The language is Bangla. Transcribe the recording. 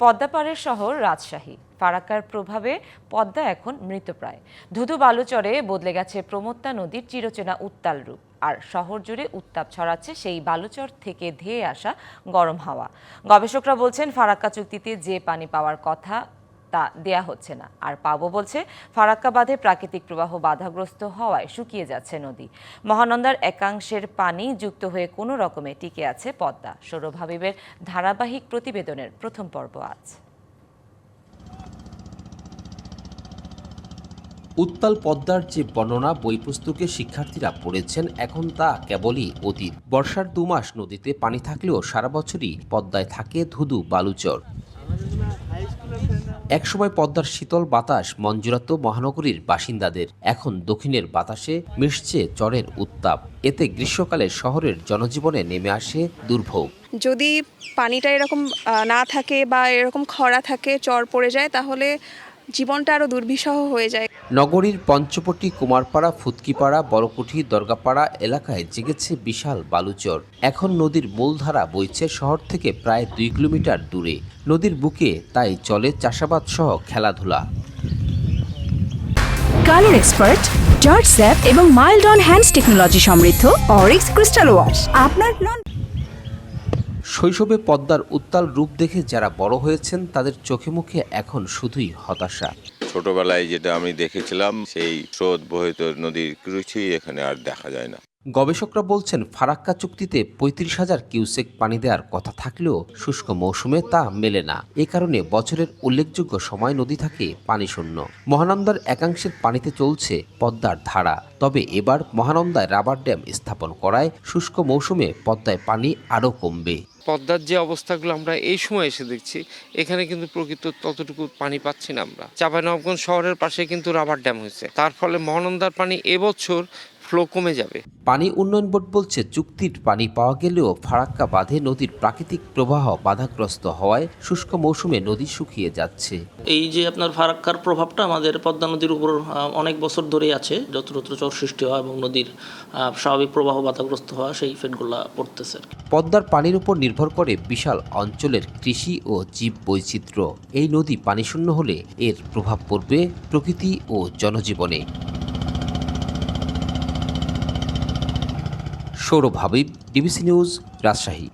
পদ্মাপাড়ের শহর রাজশাহী। ফারাক্কার প্রভাবে পদ্মা এখন মৃতপ্রায়। ধুধু বালুচরে বদলে গেছে প্রমত্তা নদীর চিরচেনা উত্তাল রূপ। আর শহর জুড়ে উত্তাপ ছড়াচ্ছে সেই বালুচর থেকে ধেয়ে আসা গরম হাওয়া। গবেষকরা বলছেন, ফারাক্কা চুক্তিতে যে পানি পাওয়ার কথা তা দেয়া হচ্ছে না। আর পাবো বলছে ফারাক্কা বাঁধে প্রাকৃতিক প্রবাহ বাধাগ্রস্ত হওয়ায় শুকিয়ে যাচ্ছে নদী। মহানন্দার একাংশের পানি যুক্ত হয়ে কোনো রকমে টিকে আছে পদ্মা। সৌরভ হাবিবের ধারাবাহিক প্রতিবেদনের প্রথম পর্ব আজ। উত্তাল পদ্মার যে বর্ণনা বই পুস্তকে শিক্ষার্থীরা পড়েছেন, এখন তা কেবলই অতীত। বর্ষার দুমাস নদীতে পানি থাকলেও সারা বছরই পদ্মায় থাকে ধুধু বালুচর। একসময় পদ্মার শীতল বাতাস মঞ্জুরাত মহানগরীর বাসিন্দাদের। এখন দক্ষিণের বাতাসে মিশছে চরের উত্তাপ। এতে গ্রীষ্মকালে শহরের জনজীবনে নেমে আসে দুর্ভোগ। যদি পানিটা এরকম না থাকে বা এরকম খরা থাকে, চর পড়ে যায়, তাহলে জীবনটা আরও দুর্বিষহ হয়ে যায়। নগরীর পঞ্চপটি কুমারপাড়া ফুতকিপাড়া বড়কুঠি দরগাপাড়া এলাকায় জেগেছে বিশাল বালুচর। এখন নদীর মূলধারা বইছে শহর থেকে প্রায় দুই কিলোমিটার দূরে। নদীর বুকে তাই চলে চাষাবাদ সহ খেলাধুলা। কালার এক্সপার্ট জর্জ স্যাপ এবং মাইল্ড অন হ্যান্ডস টেকনোলজি সমৃদ্ধ অরিক্স ক্রিস্টাল ওয়াশ। আপনার নন শৈশবে পদ্মার উত্তাল রূপ দেখে যারা বড় হয়েছেন, তাদের চোখে মুখে এখন শুধুই হতাশা। ছোটবেলায় যেটা আমি দেখেছিলাম, সেই স্রোত বহিত নদীর কিছুই এখানে আর দেখা যায় না। গবেষকরা বলছেন ফারাক্কা চুক্তিতে পঁয়ত্রিশ হাজার কিউসেক পানি দেওয়ার কথা থাকলেও শুষ্ক মৌসুমে তা মেলে না। এ কারণে বছরের উল্লেখযোগ্য সময় নদী থাকে পানি শূন্য মহানন্দার একাংশের পানিতে চলছে পদ্মার ধারা। তবে এবার মহানন্দায় রাবার ড্যাম স্থাপন করায় শুষ্ক মৌসুমে পদ্মায় পানি আরও কমবে। পদ্মার যে অবস্থাগুলো আমরা এই সময় এসে দেখছি, এখানে কিন্তু প্রকৃত ততটুকু পানি পাচ্ছি না আমরা। চাঁপাইনবাবগঞ্জ শহরের পাশে কিন্তু রাবার ড্যাম হয়েছে। তার ফলে মহানন্দার পানি এবছর ফ্লো কমে যাবে। পানি উন্নয়ন বোর্ড বলছে চুক্তির পানি পাওয়া গেলেও ফারাক্কা বাঁধে নদীর প্রাকৃতিক প্রবাহ বাধাগ্রস্ত হওয়ায় শুষ্ক মৌসুমে নদী শুকিয়ে যাচ্ছে। এই যে আপনার ফারাক্কার প্রভাবটা আমাদের পদ্মা নদীর উপর অনেক বছর ধরেই আছে যত্রতত্র চর সৃষ্টি হওয়া এবং নদীর স্বাভাবিক প্রবাহ বাধাগ্রস্ত হওয়া সেই ইফেক্টগুলো পড়তেছে পদ্মার পানির উপর নির্ভর করে বিশাল অঞ্চলের কৃষি ও জীব বৈচিত্র্য। এই নদী পানিশূন্য হলে এর প্রভাব পড়বে প্রকৃতি ও জনজীবনে। Sourav Habib DBC news Rajshahi.